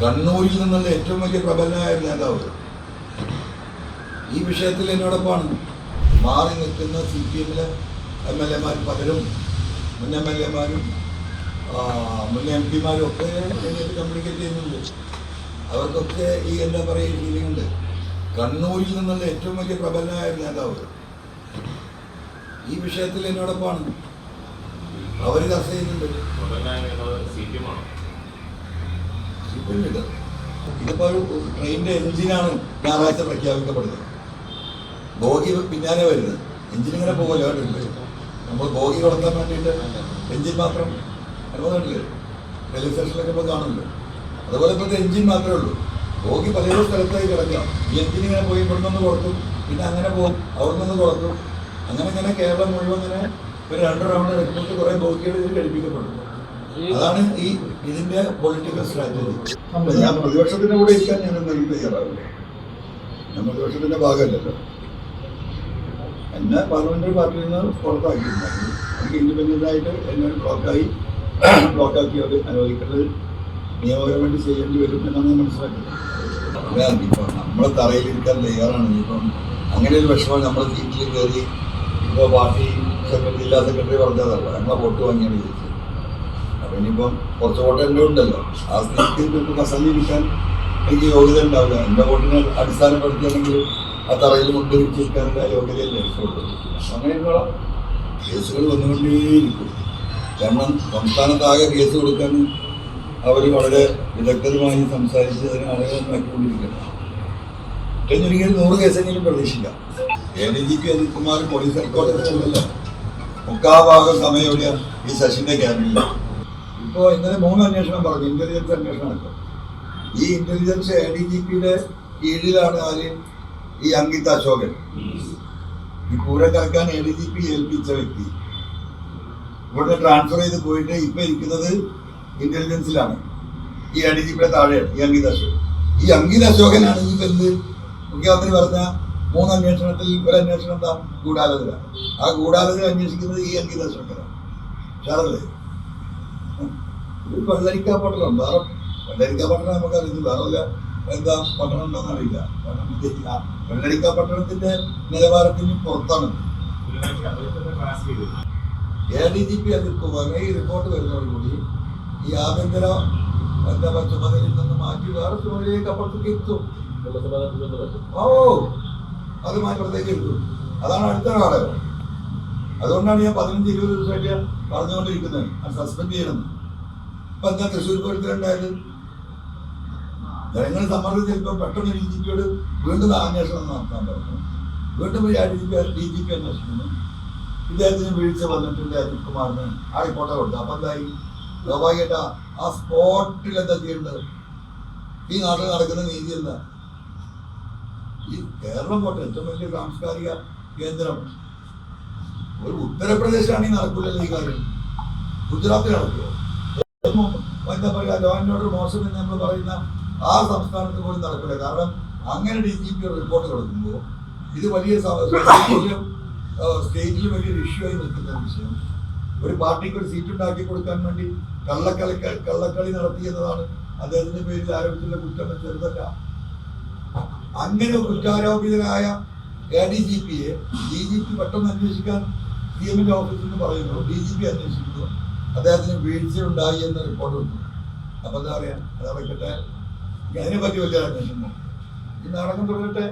കണ്ണൂരിൽ നിന്നുള്ള ഏറ്റവും വലിയ പ്രബലനായ നേതാവ്. ഈ വിഷയത്തിൽ എന്നോടൊപ്പമാണ് മാറി നിൽക്കുന്ന സി പി എമ്മിലെ എം എൽ എമാർ പലരും മുൻ എം എൽ എമാരും മുൻ എം പിമാരും ഒക്കെ എന്നിട്ട് കമ്മ്യൂണിക്കേറ്റ് ചെയ്യുന്നുണ്ട്. അവർക്കൊക്കെ ഈ എന്താ പറയുക ഫീലിംഗ് കണ്ണൂരിൽ നിന്നുള്ള ഏറ്റവും വലിയ പ്രബലനായ നേതാവ്. ഈ വിഷയത്തിൽ എന്നോടൊപ്പമാണ് അവർ ചർച്ച ചെയ്യുന്നുണ്ട്. ഇപ്പോഴുണ്ട്. ഇതിപ്പോ ഒരു എഞ്ചിനാണ് ഞായറാഴ്ച പ്രഖ്യാപിക്കപ്പെടുന്നത്. ബോഗി പിന്നാലെ വരുന്നത്. എഞ്ചിൻ ഇങ്ങനെ പോകുമല്ലോ നമ്മൾ ബോഗി കൊടുക്കാൻ വേണ്ടിയിട്ട് എഞ്ചിൻ മാത്രം അനുഭവമില്ലേ റെയിൽവേ സ്റ്റേഷനിലൊക്കെ ഇപ്പോൾ കാണുമല്ലോ അതുപോലെ ഇപ്പോഴത്തെ എഞ്ചിൻ മാത്രമേ ഉള്ളൂ. ബോഗി പല സ്ഥലത്തായി കിടക്കാം ഈ എഞ്ചിൻ ഇങ്ങനെ പോയി ഇവിടെ നിന്ന് കൊടുക്കും പിന്നെ അങ്ങനെ പോകും അവിടെ നിന്ന് കൊടുക്കും അങ്ങനെ ഇങ്ങനെ കേരളം മുഴുവൻ ഇങ്ങനെ ഒരു രണ്ട് റൗണ്ട് എടുക്കുമ്പോൾ കുറേ ബോഗികൾ ഇതിൽ ഘടിപ്പിക്കപ്പെടും. അതാണ് ഈ ഇതിന്റെ പൊളിറ്റിക്കൽ സ്ട്രാറ്റജി ഞാൻ പ്രതിപക്ഷത്തിന്റെ കൂടെ ഇരിക്കാൻ ഞാൻ എന്തെങ്കിലും തയ്യാറാവില്ല. ഞാൻ പ്രതിപക്ഷത്തിന്റെ ഭാഗമല്ലല്ലോ. എന്നെ പാർലമെന്ററി പാർട്ടിയിൽ നിന്ന് പുറത്താക്കിയിട്ടുണ്ടായിരുന്നു എനിക്ക് ഇൻഡിപെൻഡന്റ് ആയിട്ട് എന്നെ ബ്ലോക്കായി ബ്ലോക്കാക്കി അവർ അനുവദിക്കുന്നത് നിയമപരമായിട്ട് ചെയ്യേണ്ടി വരും എന്നാണ് ഞാൻ മനസ്സിലാക്കുന്നത്. ഇപ്പം നമ്മളെ തറയിലിരിക്കാൻ തയ്യാറാണ്. ഇപ്പം അങ്ങനെ ഒരു വിഷമം നമ്മൾ സീറ്റിൽ കയറി ഇപ്പോൾ പാർട്ടി സെക്രട്ടറി ജില്ലാ സെക്രട്ടറി പറഞ്ഞതല്ല. നമ്മളെ വോട്ട് വാങ്ങിയാണ് ചോദിച്ചത് അപ്പൊ ഇനിയിപ്പം കുറച്ച് വോട്ട് എന്റെ ഉണ്ടല്ലോ. ആ സ്ഥിതിക്ക് പ്രസംഗിക്കാൻ എനിക്ക് യോഗ്യത ഉണ്ടാവില്ല. എന്റെ വോട്ടിനെ അടിസ്ഥാനപ്പെടുത്തിയാണെങ്കിൽ ആ തറയിൽ മുൻപിരിച്ചിരിക്കാനുള്ള യോഗ്യതയല്ലേ എനിക്കുള്ളൂ അങ്ങനെയുള്ള കേസുകൾ വന്നുകൊണ്ടേയിരിക്കും. കാരണം സംസ്ഥാനത്താകെ കേസ് കൊടുക്കാൻ അവർ വളരെ വിദഗ്ധരുമായി സംസാരിച്ച് അതിന് ആളുകൾ നോക്കിക്കൊണ്ടിരിക്കണം കഴിഞ്ഞൊരിക്കലും നൂറ് കേസെങ്കിലും പ്രതീക്ഷിക്കാം. A D G P Ajith Kumar police ഹൈക്കോടതി മുക്കാഭാഗം സമയം എവിടെയാണ് ഈ ശശിന്റെ ക്യാബിനിൽ ഇപ്പോ ഇന്നലെ മൂന്ന് അന്വേഷണം പറഞ്ഞു ഇന്റലിജൻസ് അന്വേഷണം ഈ ഇന്റലിജൻസ് എ ഡി ജി പിയുടെ കീഴിലാണ് ആര് ഈ അങ്കിത് അശോകൻ. ഈ കൂടെ കറക്കാൻ എ ഡി ജി പി ഏൽപ്പിച്ച വ്യക്തി. ഇവിടുന്ന് ട്രാൻസ്ഫർ ചെയ്ത് പോയിട്ട് ഇപ്പൊ ഇരിക്കുന്നത് ഇന്റലിജൻസിലാണ് ഈ എ ഡി ജി പിയുടെ താഴെയാണ് ഈ അങ്കിത് അശോകൻ. ഈ അങ്കിത് അശോകനാണ് ഈ എന്ത് മുഖ്യമന്ത്രി പറഞ്ഞ മൂന്ന് അന്വേഷണത്തിൽ ഒരു അന്വേഷണം താ ഗൂഢാലോചന. ആ ഗൂഢാലോചന അന്വേഷിക്കുന്നത് ഈ അങ്കിത് അശോകനാണ്. ഷാറല്ലേ ഇത് വെള്ളരിക്ക പട്ടണം വേറെ വെള്ളരിക്ക പട്ടണം നമുക്ക് അറിയുന്നു വേറെ എന്താ പട്ടണം ഉണ്ടോന്ന് അറിയില്ല. കാരണം വെള്ളരിക്ക പട്ടണത്തിന്റെ നിലവാരത്തിന് പുറത്താണ്. A D G P Kumar ഈ റിപ്പോർട്ട് വരുന്നതോടുകൂടി ഈ ആഭ്യന്തര എന്താ പറയുക ചുമതലയിൽ നിന്ന് മാറ്റി വേറെ ചുമതലയിലേക്ക് അപ്പുറത്തേക്ക് എത്തും. ഓ അത് മാറ്റത്തേക്ക് എത്തും. അതാണ് അടുത്ത കാലം അതുകൊണ്ടാണ് ഞാൻ പതിനഞ്ച് ഇരുപത് ദിവസമായിട്ട് പറഞ്ഞുകൊണ്ടിരിക്കുന്നത്. അത് സസ്പെൻഡ് ചെയ്യണം. ഇപ്പൊ എന്താ തൃശ്ശൂർ പൂരത്തിലുണ്ടായത് ജനങ്ങൾ സമ്മർദ്ദം ചിലപ്പോൾ പെട്ടെന്ന് ഡി ജി പിയോട് വീണ്ടും അന്വേഷണം നടത്താൻ പറഞ്ഞു വീണ്ടും പോയി D G P D G P അന്വേഷിക്കുന്നു. ഇദ്ദേഹത്തിന് വീഴ്ച വന്നിട്ടുണ്ട് അജിത് കുമാറിന് ആ റിപ്പോർട്ട് കൊടുത്തു അപ്പൊ എന്തായി? സ്വാഭാവികമായിട്ട് ആ സ്പോട്ടിൽ എന്താ ചെയ്യേണ്ടത്? ഈ നാട്ടിൽ നടക്കുന്ന നീതി എന്താ ഈ കേരളം പോട്ടെ ഏറ്റവും വലിയ സാംസ്കാരിക കേന്ദ്രം. ഒരു ഉത്തർപ്രദേശാണെങ്കിൽ നടക്കില്ലല്ലോ ഈ കാര്യം. ഗുജറാത്തിൽ നടക്കുമോ എന്താ പറയുക ലോ ആൻഡ് ഓർഡർ മോശം എന്ന് നമ്മൾ പറയുന്ന ആ സംസ്ഥാനത്ത് പോലും നടക്കില്ല. കാരണം അങ്ങനെ ഡി ജി പി റിപ്പോർട്ട് കൊടുക്കുമ്പോൾ ഇത് വലിയ സ്റ്റേറ്റിൽ വലിയൊരു ഇഷ്യൂ ആയി നിൽക്കുന്ന വിഷയം. ഒരു പാർട്ടിക്ക് ഒരു സീറ്റ് ഉണ്ടാക്കി കൊടുക്കാൻ വേണ്ടി കള്ളക്കളി കള്ളക്കളി നടത്തിയെന്നതാണ് അദ്ദേഹത്തിന്റെ പേരിൽ ആരോപിച്ചുള്ള കുറ്റം ചെറുതല്ല. അങ്ങനെ കുറ്റാരോപിതനായ എ ഡി ജി പിയെ ഡി ജി പി പെട്ടെന്ന് അന്വേഷിക്കാൻ സി എമ്മിന്റെ ഓഫീസിൽ നിന്ന് പറയുന്നു. ഡി ജി പി അന്വേഷിക്കുന്നു. അദ്ദേഹത്തിന് വീഴ്ച ഉണ്ടായി എന്ന റിപ്പോർട്ടുണ്ട് വന്നു. അപ്പൊ എന്താ പറയാ? അത് വെക്കട്ടെ? അതിനെ പറ്റി വലിയ അന്വേഷണം ഈ നാടകം തുടങ്ങട്ടെ